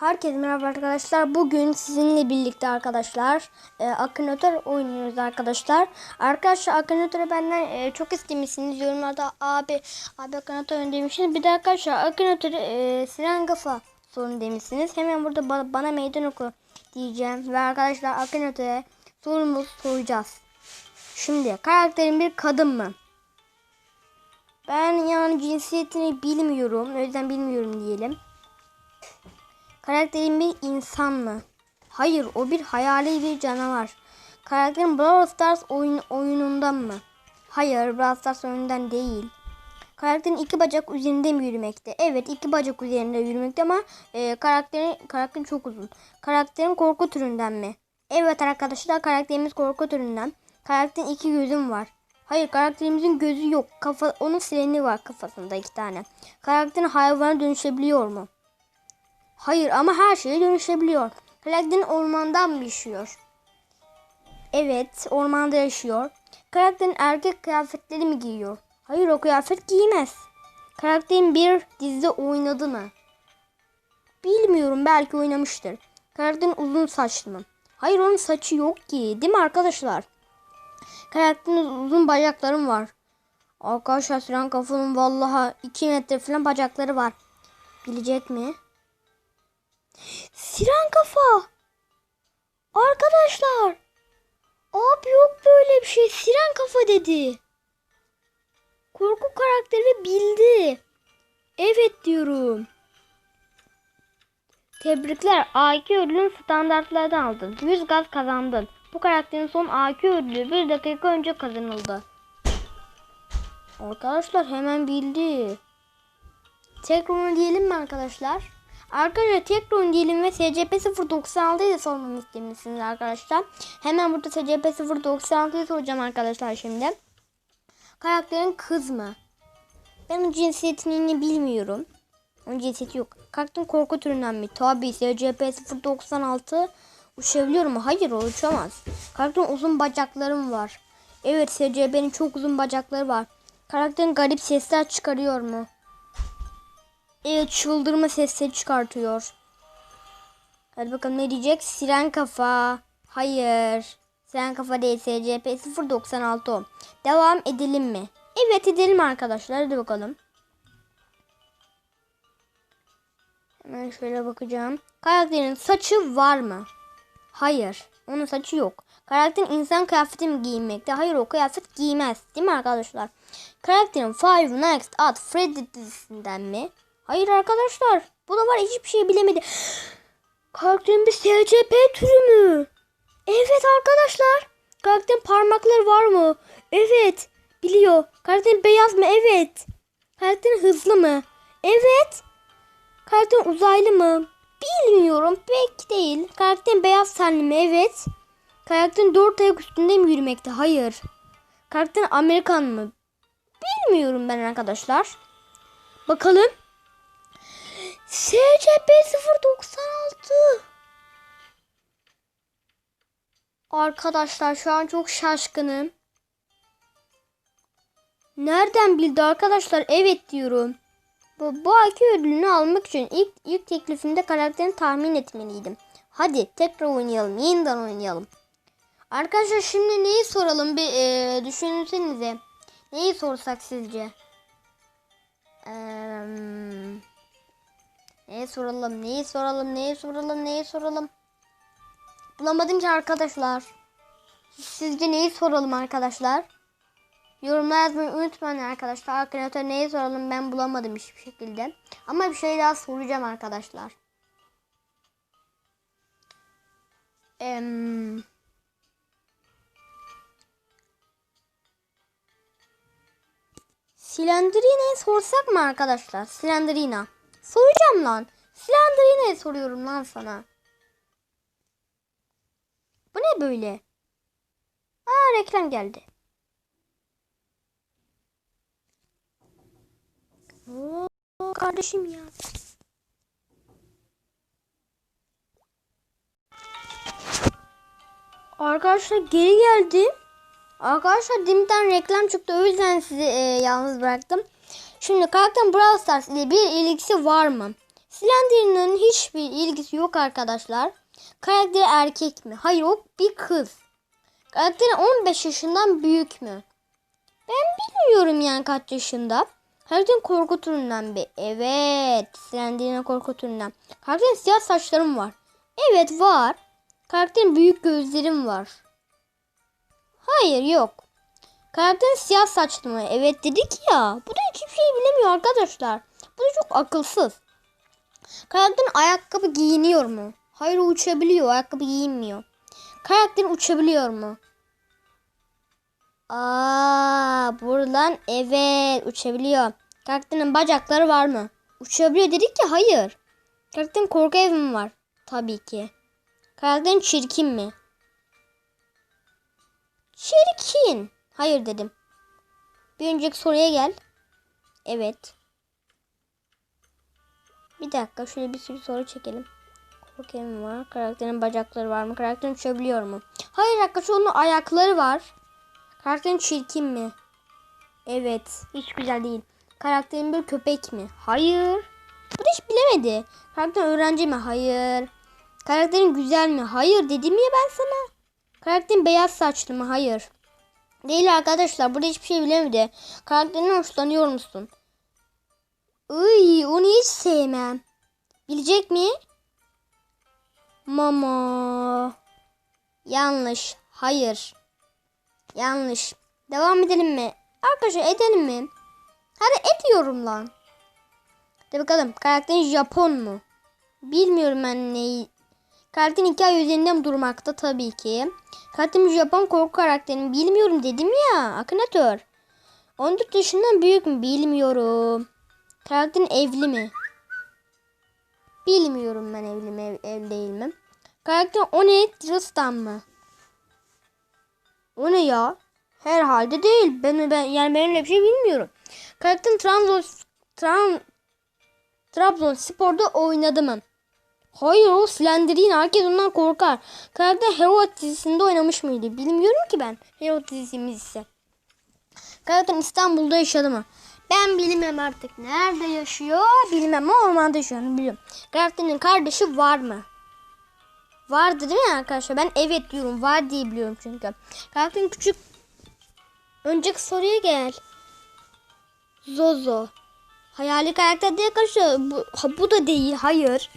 Herkese merhaba arkadaşlar. Bugün sizinle birlikte arkadaşlar e, Akinator oynuyoruz arkadaşlar. Arkadaşlar Akinator'u benden e, çok istemişsiniz. Yorumlarda abi abi Akinator oyun demişsiniz. Bir de arkadaşlar Akinator'u e, Siren Kafa sorun demişsiniz. Hemen burada ba- bana meydan oku diyeceğim. Ve arkadaşlar Akinator'a sorumuz soracağız. Şimdi karakterin bir kadın mı? Ben yani cinsiyetini bilmiyorum. O yüzden bilmiyorum diyelim. Karakterin bir insan mı? Hayır, o bir hayali bir canavar. Karakterin Brawl Stars oyun, oyunundan mı? Hayır, Brawl Stars oyunundan değil. Karakterin iki bacak üzerinde mi yürümekte? Evet, iki bacak üzerinde yürümekte ama e, karakterin, karakterin çok uzun. Karakterin korku türünden mi? Evet arkadaşlar, karakterimiz korku türünden. Karakterin iki gözüm var. Hayır, karakterimizin gözü yok. Kafa, onun sileni var kafasında iki tane. Karakterin hayvana dönüşebiliyor mu? Hayır ama her şeye dönüşebiliyor. Karakterin ormandan mı yaşıyor? Evet, ormanda yaşıyor. Karakterin erkek kıyafetleri mi giyiyor? Hayır, o kıyafet giymez. Karakterin bir dizide oynadı mı? Bilmiyorum, belki oynamıştır. Karakterin uzun saçlı mı? Hayır, onun saçı yok ki. Değil mi arkadaşlar? Karakterin uzun bacaklarım var. Arkadaşlar Siren kafanın vallahi 2 metre falan bacakları var. Bilecek mi? Siren kafa. Arkadaşlar. Abi yok böyle bir şey. Siren kafa dedi. Korku karakteri bildi. Evet diyorum. Tebrikler. AQ ödülün standartlardan aldın. 100 gaz kazandın. Bu karakterin son AQ ödülü bir dakika önce kazanıldı. Arkadaşlar hemen bildi. Tekrar diyelim mi arkadaşlar? Arkadaşlar tekrar diyelim ve SCP 096'yı da sormamı istemişsiniz arkadaşlar. Hemen burada SCP 096'yı soracağım arkadaşlar şimdi. Karakterin kız mı? Ben onun cinsiyetini bilmiyorum. Onun cinsiyeti yok. Karakterin korku türünden mi? Tabii SCP 096 uçabiliyor mu? Hayır uçamaz. Karakterin uzun bacaklarım var. Evet SCP'nin çok uzun bacakları var. Karakterin garip sesler çıkarıyor mu? Evet çıldırma sesleri çıkartıyor. Hadi bakalım ne diyecek? Siren kafa. Hayır. Siren kafa değil SCP 096 o. Devam edelim mi? Evet edelim arkadaşlar. Hadi bakalım. Hemen şöyle bakacağım. Karakterin saçı var mı? Hayır. Onun saçı yok. Karakterin insan kıyafeti mi giyinmekte? Hayır o kıyafet giymez. Değil mi arkadaşlar? Karakterin Five Nights at Freddy dizisinden mi? Hayır arkadaşlar. Bu da var hiçbir şey bilemedi. Karakterin bir SCP türü mü? Evet arkadaşlar. Karakterin parmakları var mı? Evet. Biliyor. Karakterin beyaz mı? Evet. Karakterin hızlı mı? Evet. Karakterin uzaylı mı? Bilmiyorum. Belki değil. Karakterin beyaz tenli mi? Evet. Karakterin dört ayak üstünde mi yürümekte? Hayır. Karakterin Amerikan mı? Bilmiyorum ben arkadaşlar. Bakalım. SCP 096. Arkadaşlar şu an çok şaşkınım. Nereden bildi arkadaşlar? Evet diyorum. Bu, bu IQ ödülünü almak için ilk, ilk teklifimde karakterini tahmin etmeliydim. Hadi tekrar oynayalım. Yeniden oynayalım. Arkadaşlar şimdi neyi soralım? Bir e, düşünsenize. Neyi sorsak sizce? Eee... Neyi soralım, neyi soralım, neyi soralım, neyi soralım. Bulamadım ki arkadaşlar. Sizce neyi soralım arkadaşlar? Yorumlar yazmayı unutmayın arkadaşlar. Arkadaşlar neyi soralım ben bulamadım hiçbir şekilde. Ama bir şey daha soracağım arkadaşlar. Eee... Silendrina'yı sorsak mı arkadaşlar? Silendrina. Soracağım lan. Silendrina'yı soruyorum lan sana. Bu ne böyle? Aa reklam geldi. Oo, kardeşim ya. Arkadaşlar geri geldim. Arkadaşlar Dim'den reklam çıktı. O yüzden sizi e, yalnız bıraktım. Şimdi karakterin Brawl Stars ile bir ilgisi var mı? Slender'ın hiçbir ilgisi yok arkadaşlar. Karakteri erkek mi? Hayır o bir kız. Karakteri 15 yaşından büyük mü? Ben bilmiyorum yani kaç yaşında. Karakterin korku türünden bir. Evet. Slender'in korku türünden. Karakterin siyah saçlarım var. Evet var. Karakterin büyük gözlerim var. Hayır yok. Karakterin siyah saçlı mı? Evet dedik ya. Bu da hiçbir şey bilemiyor arkadaşlar. Bu da çok akılsız. Karakterin ayakkabı giyiniyor mu? Hayır uçabiliyor. Ayakkabı giyinmiyor. Karakterin uçabiliyor mu? Aa, buradan evet uçabiliyor. Karakterin bacakları var mı? Uçabiliyor dedik ki hayır. Karakterin korku evi mi var? Tabii ki. Karakterin çirkin mi? Çirkin. Hayır dedim. Bir önceki soruya gel. Evet. Bir dakika şöyle bir sürü soru çekelim. Korku evi mi var? Karakterin bacakları var mı? Karakterin uçabiliyor mu? Hayır arkadaşlar onun ayakları var. Karakterin çirkin mi? Evet. Hiç güzel değil. Karakterin bir köpek mi? Hayır. Bu hiç bilemedi. Karakterin öğrenci mi? Hayır. Karakterin güzel mi? Hayır dedim ya ben sana. Karakterin beyaz saçlı mı? Hayır. Değil arkadaşlar. Burada hiçbir şey bilemedi. Karakterinden hoşlanıyor musun? Iy, onu hiç sevmem. Bilecek mi? Mama. Yanlış. Hayır. Yanlış. Devam edelim mi? Arkadaşlar edelim mi? Hadi ediyorum lan. Hadi bakalım. Karakterin Japon mu? Bilmiyorum ben neyi. Karakterin hikaye üzerinden durmakta tabii ki. Karakterin Japon korku karakterini bilmiyorum dedim ya. Akınatör. 14 yaşından büyük mü? Bilmiyorum. Karakterin evli mi? Bilmiyorum ben evli mi ev, evli değil mi? Karakterin 17 Tristan mı? O ne ya? Herhalde değil. Ben, ben yani ben öyle bir şey bilmiyorum. Karakterin Trabzon Tran, Trabzonspor'da oynadı mı? Hayır o Slender'in herkes ondan korkar. Karakter Hero dizisinde oynamış mıydı? Bilmiyorum ki ben. Hero dizimiz ise. Karakter İstanbul'da yaşadı mı? Ben bilmem artık. Nerede yaşıyor? Bilmem ama ormanda yaşıyor. Biliyorum. Karakterin kardeşi var mı? Vardı değil mi arkadaşlar? Ben evet diyorum. Var diye biliyorum çünkü. Karakterin küçük Önceki soruya gel. Zozo. Hayali karakter değil arkadaşlar. Bu, ha, bu da değil. Hayır.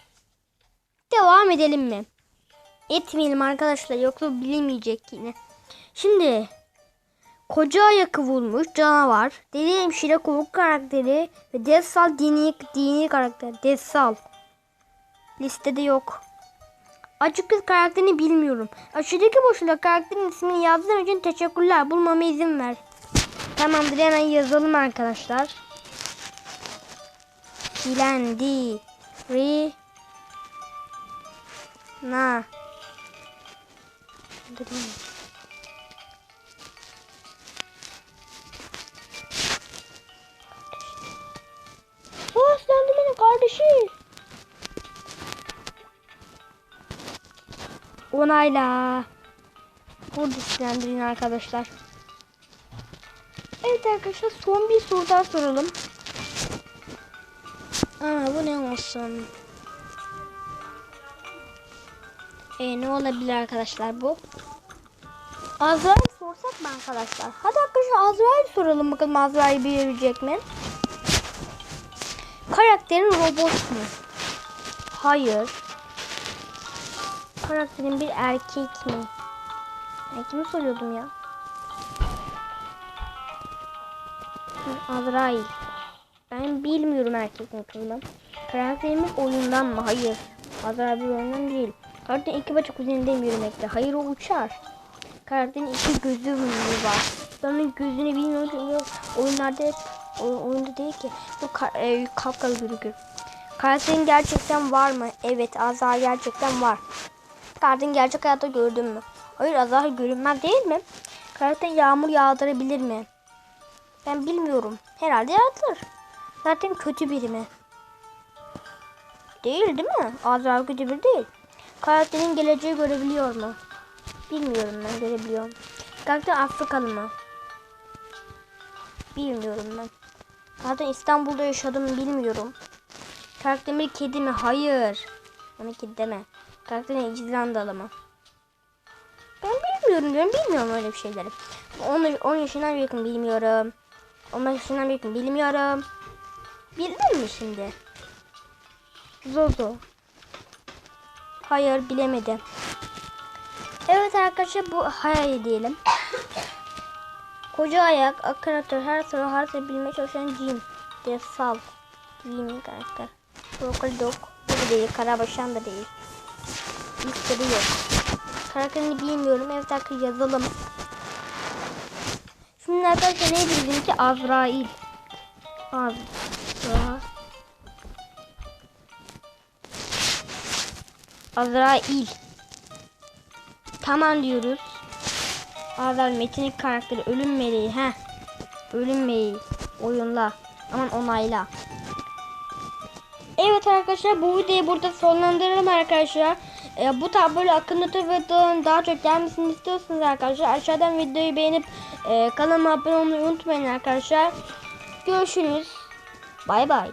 Devam edelim mi? Etmeyelim arkadaşlar. Yoksa bilemeyecek yine. Şimdi. Koca ayakı vurmuş canavar. Deli hemşire korku karakteri. Ve Dessal dini, dini karakter. Dessal. Listede yok. Açık kız karakterini bilmiyorum. Aşağıdaki boşluğa karakterin ismini yazdığın için teşekkürler. Bulmama izin ver. Tamamdır hemen yazalım arkadaşlar. Bilendi. Ri. Na. Dur, değil mi? Oh, Slenderman'in kardeşi. Onayla. Burada Slender'in arkadaşlar. Evet arkadaşlar son bir soru daha soralım. Aa bu ne olsun? E ne olabilir arkadaşlar bu? Azrail sorsak mı arkadaşlar? Hadi arkadaşlar Azrail soralım bakalım Azrail bilebilecek mi? Karakterin robot mu? Hayır. Karakterin bir erkek mi? Ben kimi soruyordum ya? Azrail. Ben bilmiyorum erkek motorundan. Karakterimiz oyundan mı? Hayır. Azrail bir oyundan değil. Karakterin iki bacak üzerinde yürümekte. Hayır o uçar. Karakterin iki gözü var. Ben onun gözünü bilmiyorum oyunlarda hep oyunda değil ki. Bu e, kapkalı gözükür. Karakterin gerçekten var mı? Evet Azrail gerçekten var. Karakterin gerçek hayatta gördün mü? Hayır Azrail görünmez değil mi? Karakter yağmur yağdırabilir mi? Ben bilmiyorum. Herhalde yağdırır. Zaten kötü biri mi? Değil değil mi? Azrail kötü biri değil. Karakterin geleceği görebiliyor mu? Bilmiyorum ben görebiliyorum. Karakter Afrikalı mı? Bilmiyorum ben. Zaten İstanbul'da yaşadım bilmiyorum. Karakterin bir kedi mi? Hayır. Bana kedi deme. Karakterin İzlandalı mı? Ben bilmiyorum diyorum. Bilmiyorum öyle bir şeyleri. 10, 10 yaşından büyüküm bilmiyorum. 15 yaşından büyüküm bilmiyorum. Bildin mi şimdi? Zozo. Hayır bilemedim. Evet arkadaşlar bu hayal diyelim. Koca ayak, akıratör, her soru harita bilmeye çalışan Jim. Defal. Jim'in karakter. Broccoli Dog. Bu da değil. Karabaşan da değil. İlkleri yok. Karakterini bilmiyorum. Evet arkadaşlar yazalım. Şimdi arkadaşlar ne bildim ki Azrail. Azra. Azrail. Tamam diyoruz. Azrail Metin'in karakteri ölüm meleği. Heh. Ölüm meleği. Oyunla. Aman onayla. Evet arkadaşlar bu videoyu burada sonlandıralım arkadaşlar. Ee, bu tabloyu akıllı videoların daha çok gelmesini istiyorsanız arkadaşlar aşağıdan videoyu beğenip e, kanalıma abone olmayı unutmayın arkadaşlar. Görüşürüz. Bay bay.